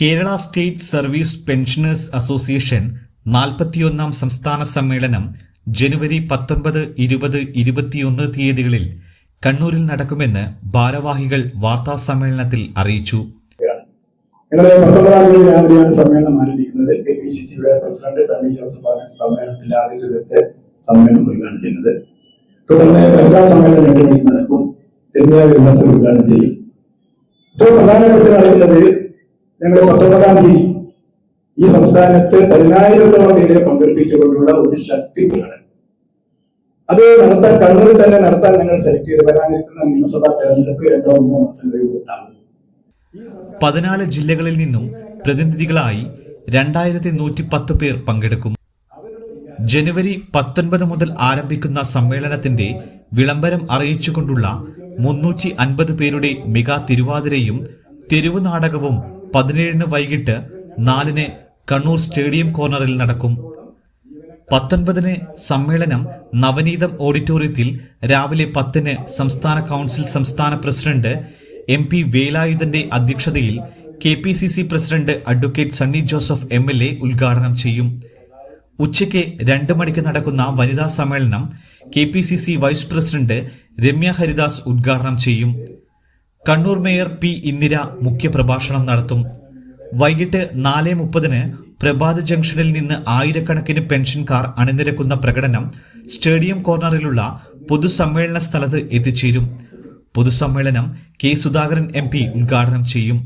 Kerala state service pensioners association നാൽപ്പത്തിയൊന്നാം സംസ്ഥാന സമ്മേളനം ജനുവരി പത്തൊൻപത് ഇരുപത് ഇരുപത്തിയൊന്ന് തീയതികളിൽ കണ്ണൂരിൽ നടക്കുമെന്ന് ഭാരവാഹികൾ വാർത്താ സമ്മേളനത്തിൽ അറിയിച്ചു. ഞങ്ങൾ പത്തൊമ്പതാം തീയതി രാവിലെയാണ് സമ്മേളനം ആരംഭിക്കുന്നത്. കെ പി സി സിയുടെ പ്രസിഡന്റ് സണ്ണി ആദ്യ ദിവസത്തെ സമ്മേളനം ഉദ്ഘാടനം ചെയ്യുന്നത്. തുടർന്ന് വനിതാ സമ്മേളനം മണിക്ക് നടക്കും. എന്നിവ വിലാസം ഉദ്ഘാടനം ചെയ്യും. ഏറ്റവും പ്രധാനപ്പെട്ട് നടക്കുന്നത് ഞങ്ങൾ പത്തൊമ്പതാം തീയതി ഈ സംസ്ഥാനത്ത് പതിനായിരത്തോളം പേരെ പങ്കെടുപ്പിച്ചുകൊണ്ടുള്ള ഒരു ശക്തി പ്രകടനം അത് നടത്താൻ കണ്ണൂരിൽ തന്നെ നടത്താൻ ഞങ്ങൾ സെലക്ട് ചെയ്ത് വരാനിരിക്കുന്ന നിയമസഭാ തെരഞ്ഞെടുപ്പ് രണ്ടോ മൂന്നോ മാസം കഴിയുമ്പോൾ പതിനാല് ജില്ലകളിൽ നിന്നും പ്രതിനിധികളായി രണ്ടായിരത്തി നൂറ്റി പത്ത് പേർ പങ്കെടുക്കും. ജനുവരി പത്തൊൻപത് മുതൽ ആരംഭിക്കുന്ന സമ്മേളനത്തിന്റെ വിളംബരം അറിയിച്ചുകൊണ്ടുള്ള മുന്നൂറ്റി അൻപത് പേരുടെ മെഗാ തിരുവാതിരയും തെരുവ് നാടകവും പതിനേഴിന് വൈകിട്ട് നാലിന് കണ്ണൂർ സ്റ്റേഡിയം കോർണറിൽ നടക്കും. പത്തൊൻപതിന് സമ്മേളനം നവനീതം ഓഡിറ്റോറിയത്തിൽ രാവിലെ പത്തിന് സംസ്ഥാന കൗൺസിൽ സംസ്ഥാന പ്രസിഡന്റ് എം പി വേലായുധന്റെ അധ്യക്ഷതയിൽ K P C C president advocate Sunny Joseph M L A ഉദ്ഘാടനം ചെയ്യും. ഉച്ചയ്ക്ക് രണ്ട് മണിക്ക് നടക്കുന്ന വനിതാ സമ്മേളനം K P C C vice president Ramya Haridas ഉദ്ഘാടനം ചെയ്യും. കണ്ണൂർ മേയർ പി ഇന്ദിര മുഖ്യപ്രഭാഷണം നടത്തും. വൈകിട്ട് നാല് മുപ്പതിന് പ്രഭാത ജംഗ്ഷനിൽ നിന്ന് ആയിരക്കണക്കിന് പെൻഷൻകാർ അണിനിരക്കുന്ന പ്രകടനം സ്റ്റേഡിയം കോർണറിലുള്ള പൊതുസമ്മേളന സ്ഥലത്ത് എത്തിച്ചേരും. പൊതുസമ്മേളനം കെ സുധാകരൻ എം പി ഉദ്ഘാടനം ചെയ്യും.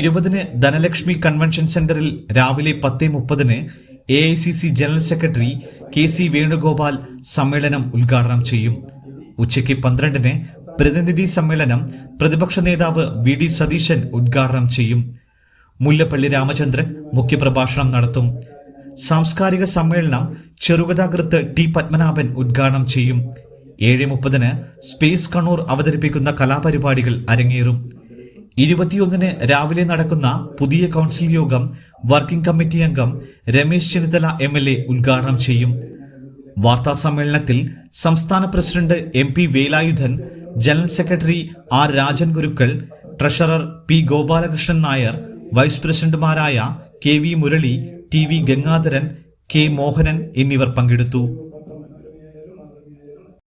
ഇരുപതിന് ധനലക്ഷ്മി കൺവെൻഷൻ സെന്ററിൽ രാവിലെ പത്ത് മുപ്പതിന് A I C C general secretary K C Venugopal സമ്മേളനം ഉദ്ഘാടനം ചെയ്യും. ഉച്ചയ്ക്ക് പന്ത്രണ്ടിന് പ്രതിനിധി സമ്മേളനം പ്രതിപക്ഷ നേതാവ് വി ഡി സതീശൻ ഉദ്ഘാടനം ചെയ്യും. മുല്ലപ്പള്ളി രാമചന്ദ്രൻ മുഖ്യപ്രഭാഷണം നടത്തും. സാംസ്കാരിക സമ്മേളനം ചെറുകഥാകൃത്ത് ടി പത്മനാഭൻ ഉദ്ഘാടനം ചെയ്യും. ഏഴ് മുപ്പതിന് സ്പേസ് കണ്ണൂർ അവതരിപ്പിക്കുന്ന കലാപരിപാടികൾ അരങ്ങേറും. ഇരുപത്തിയൊന്നിന് രാവിലെ നടക്കുന്ന പുതിയ കൗൺസിൽ യോഗം വർക്കിംഗ് കമ്മിറ്റി അംഗം Ramesh Chennithala M L A ഉദ്ഘാടനം ചെയ്യും. വാർത്താ സമ്മേളനത്തിൽ സംസ്ഥാന president M P Velayudhan general secretary R Rajan Gurukkal treasurer P Gopalakrishnan Nair vice പ്രസിഡന്റുമാരായ K V Murali T V Gangadharan K Mohanan എന്നിവർ പങ്കെടുത്തു.